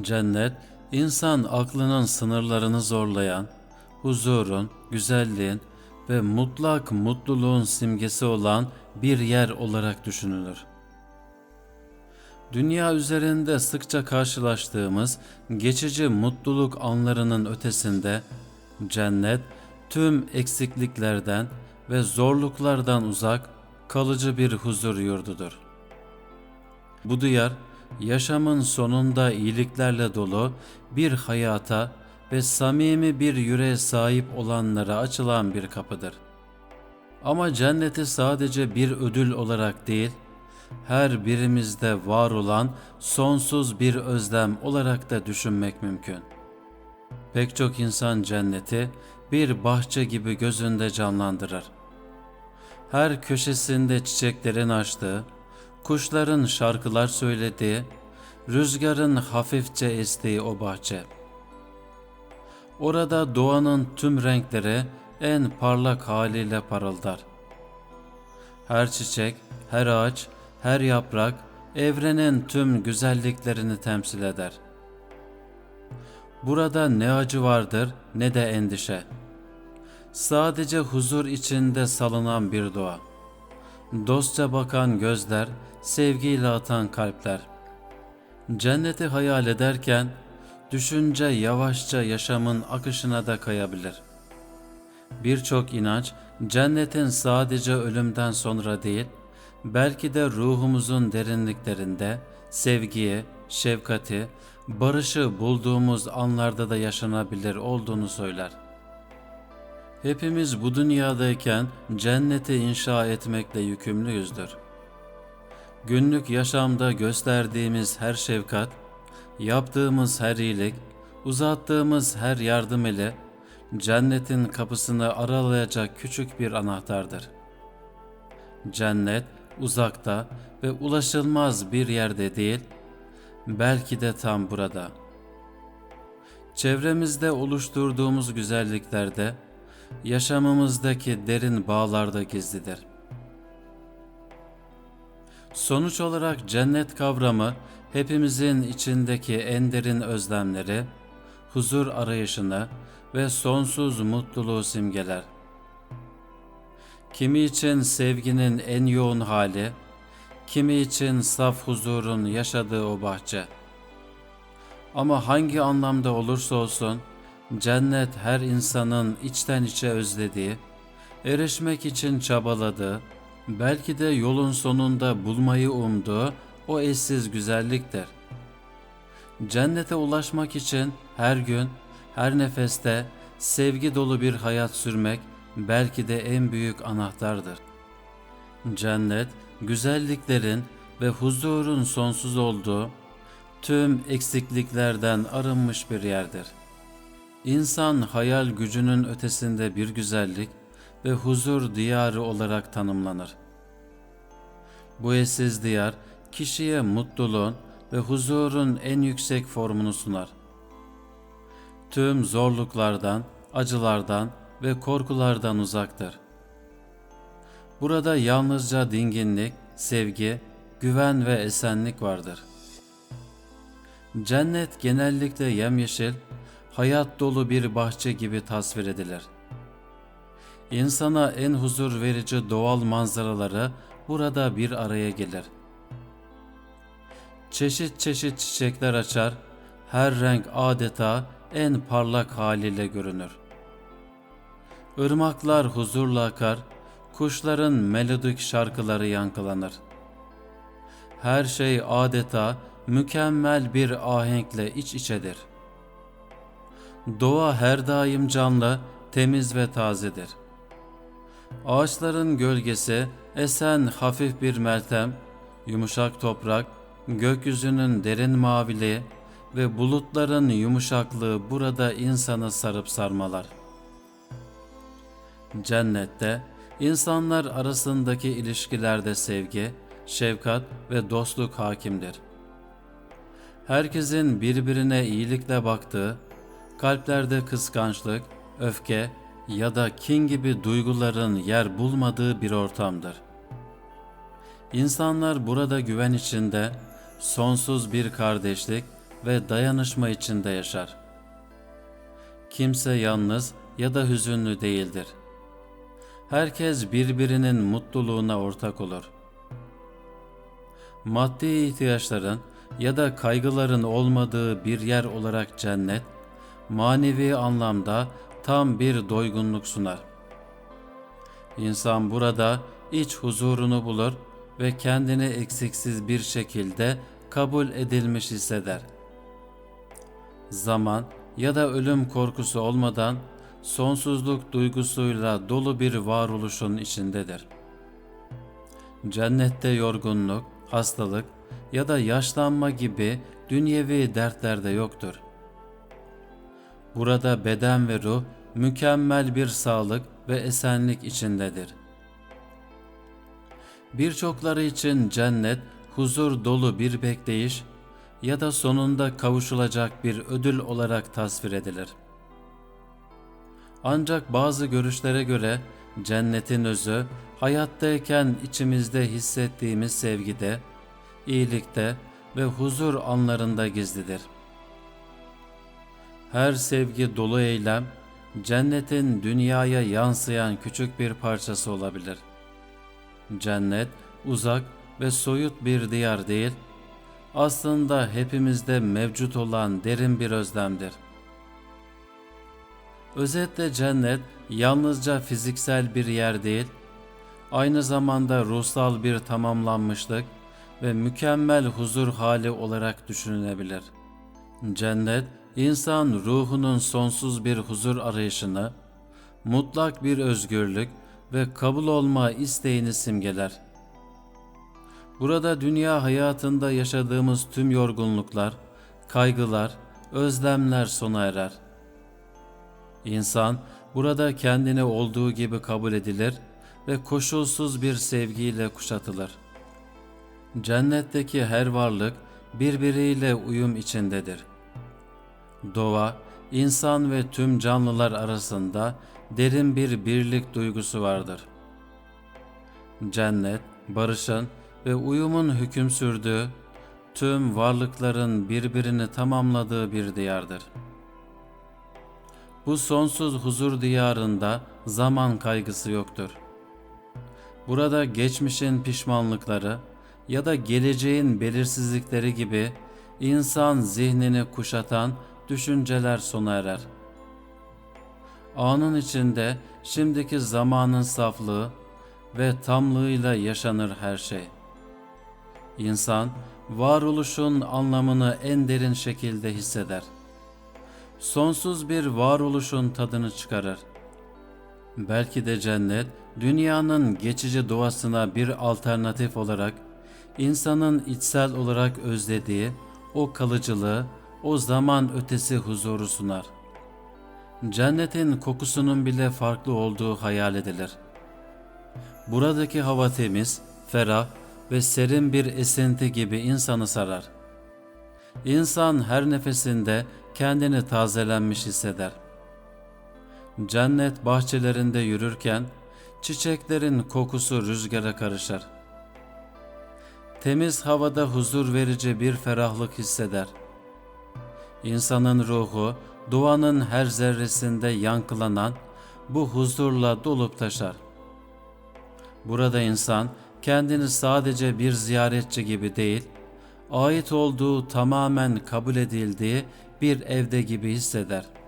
Cennet, insan aklının sınırlarını zorlayan, huzurun, güzelliğin ve mutlak mutluluğun simgesi olan bir yer olarak düşünülür. Dünya üzerinde sıkça karşılaştığımız geçici mutluluk anlarının ötesinde cennet tüm eksikliklerden ve zorluklardan uzak kalıcı bir huzur yurdudur. Bu diyar yaşamın sonunda iyiliklerle dolu bir hayata ve samimi bir yüreğe sahip olanlara açılan bir kapıdır. Ama cenneti sadece bir ödül olarak değil, her birimizde var olan sonsuz bir özlem olarak da düşünmek mümkün. Pek çok insan cenneti bir bahçe gibi gözünde canlandırır. Her köşesinde çiçeklerin açtığı, kuşların şarkılar söylediği, rüzgarın hafifçe estiği o bahçe. Orada doğanın tüm renkleri en parlak haliyle parıldar. Her çiçek, her ağaç, her yaprak evrenin tüm güzelliklerini temsil eder. Burada ne acı vardır ne de endişe. Sadece huzur içinde salınan bir doğa. Dostça bakan gözler, sevgiyle atan kalpler. Cenneti hayal ederken düşünce yavaşça yaşamın akışına da kayabilir. Birçok inanç cennetin sadece ölümden sonra değil, belki de ruhumuzun derinliklerinde sevgiyi, şefkati, barışı bulduğumuz anlarda da yaşanabilir olduğunu söyler. Hepimiz bu dünyadayken cenneti inşa etmekle yükümlüyüzdür. Günlük yaşamda gösterdiğimiz her şefkat, yaptığımız her iyilik, uzattığımız her yardım ile cennetin kapısını aralayacak küçük bir anahtardır. Cennet uzakta ve ulaşılmaz bir yerde değil, belki de tam burada. Çevremizde oluşturduğumuz güzelliklerde, yaşamımızdaki derin bağlarda gizlidir. Sonuç olarak cennet kavramı hepimizin içindeki en derin özlemleri, huzur arayışını ve sonsuz mutluluğu simgeler. Kimi için sevginin en yoğun hali, kimi için saf huzurun yaşadığı o bahçe. Ama hangi anlamda olursa olsun, cennet her insanın içten içe özlediği, erişmek için çabaladığı, belki de yolun sonunda bulmayı umduğu o eşsiz güzelliktir. Cennete ulaşmak için her gün, her nefeste sevgi dolu bir hayat sürmek belki de en büyük anahtardır. Cennet, güzelliklerin ve huzurun sonsuz olduğu, tüm eksikliklerden arınmış bir yerdir. İnsan hayal gücünün ötesinde bir güzellik ve huzur diyarı olarak tanımlanır. Bu eşsiz diyar kişiye mutluluğun ve huzurun en yüksek formunu sunar. Tüm zorluklardan, acılardan ve korkulardan uzaktır. Burada yalnızca dinginlik, sevgi, güven ve esenlik vardır. Cennet genellikle yemyeşil, hayat dolu bir bahçe gibi tasvir edilir. İnsana en huzur verici doğal manzaraları burada bir araya gelir. Çeşit çeşit çiçekler açar, her renk adeta en parlak haliyle görünür. Irmaklar huzurla akar, kuşların melodik şarkıları yankılanır. Her şey adeta mükemmel bir ahenkle iç içedir. Doğa her daim canlı, temiz ve tazedir. Ağaçların gölgesi esen hafif bir meltem, yumuşak toprak, gökyüzünün derin maviliği ve bulutların yumuşaklığı burada insanı sarıp sarmalar. Cennette insanlar arasındaki ilişkilerde sevgi, şefkat ve dostluk hakimdir. Herkesin birbirine iyilikle baktığı, kalplerde kıskançlık, öfke ya da kin gibi duyguların yer bulmadığı bir ortamdır. İnsanlar burada güven içinde sonsuz bir kardeşlik ve dayanışma içinde yaşar. Kimse yalnız ya da hüzünlü değildir. Herkes birbirinin mutluluğuna ortak olur. Maddi ihtiyaçların ya da kaygıların olmadığı bir yer olarak cennet, manevi anlamda tam bir doygunluk sunar. İnsan burada iç huzurunu bulur ve kendini eksiksiz bir şekilde kabul edilmiş hisseder. Zaman ya da ölüm korkusu olmadan sonsuzluk duygusuyla dolu bir varoluşun içindedir. Cennette yorgunluk, hastalık ya da yaşlanma gibi dünyevi dertler de yoktur. Burada beden ve ruh mükemmel bir sağlık ve esenlik içindedir. Birçokları için cennet huzur dolu bir bekleyiş ya da sonunda kavuşulacak bir ödül olarak tasvir edilir. Ancak bazı görüşlere göre cennetin özü hayattayken içimizde hissettiğimiz sevgide, iyilikte ve huzur anlarında gizlidir. Her sevgi dolu eylem cennetin dünyaya yansıyan küçük bir parçası olabilir. Cennet uzak ve soyut bir diyar değil, aslında hepimizde mevcut olan derin bir özlemdir. Özetle cennet yalnızca fiziksel bir yer değil, aynı zamanda ruhsal bir tamamlanmışlık ve mükemmel huzur hali olarak düşünülebilir. Cennet, insan ruhunun sonsuz bir huzur arayışını, mutlak bir özgürlük ve kabul olma isteğini simgeler. Burada dünya hayatında yaşadığımız tüm yorgunluklar, kaygılar, özlemler sona erer. İnsan burada kendini olduğu gibi kabul edilir ve koşulsuz bir sevgiyle kuşatılır. Cennetteki her varlık birbiriyle uyum içindedir. Doğa, insan ve tüm canlılar arasında derin bir birlik duygusu vardır. Cennet, barışın ve uyumun hüküm sürdüğü, tüm varlıkların birbirini tamamladığı bir diyardır. Bu sonsuz huzur diyarında zaman kaygısı yoktur. Burada geçmişin pişmanlıkları ya da geleceğin belirsizlikleri gibi insan zihnini kuşatan düşünceler sona erer. Anın içinde şimdiki zamanın saflığı ve tamlığıyla yaşanır her şey. İnsan varoluşun anlamını en derin şekilde hisseder. Sonsuz bir varoluşun tadını çıkarır. Belki de cennet dünyanın geçici doğasına bir alternatif olarak insanın içsel olarak özlediği o kalıcılığı, o zaman ötesi huzuru sunar. Cennetin kokusunun bile farklı olduğu hayal edilir. Buradaki hava temiz, ferah ve serin bir esinti gibi insanı sarar. İnsan her nefesinde kendini tazelenmiş hisseder. Cennet bahçelerinde yürürken çiçeklerin kokusu rüzgara karışır. Temiz havada huzur verici bir ferahlık hisseder. İnsanın ruhu doğanın her zerresinde yankılanan bu huzurla dolup taşar. Burada insan kendini sadece bir ziyaretçi gibi değil, ait olduğu tamamen kabul edildiği bir evde gibi hisseder.''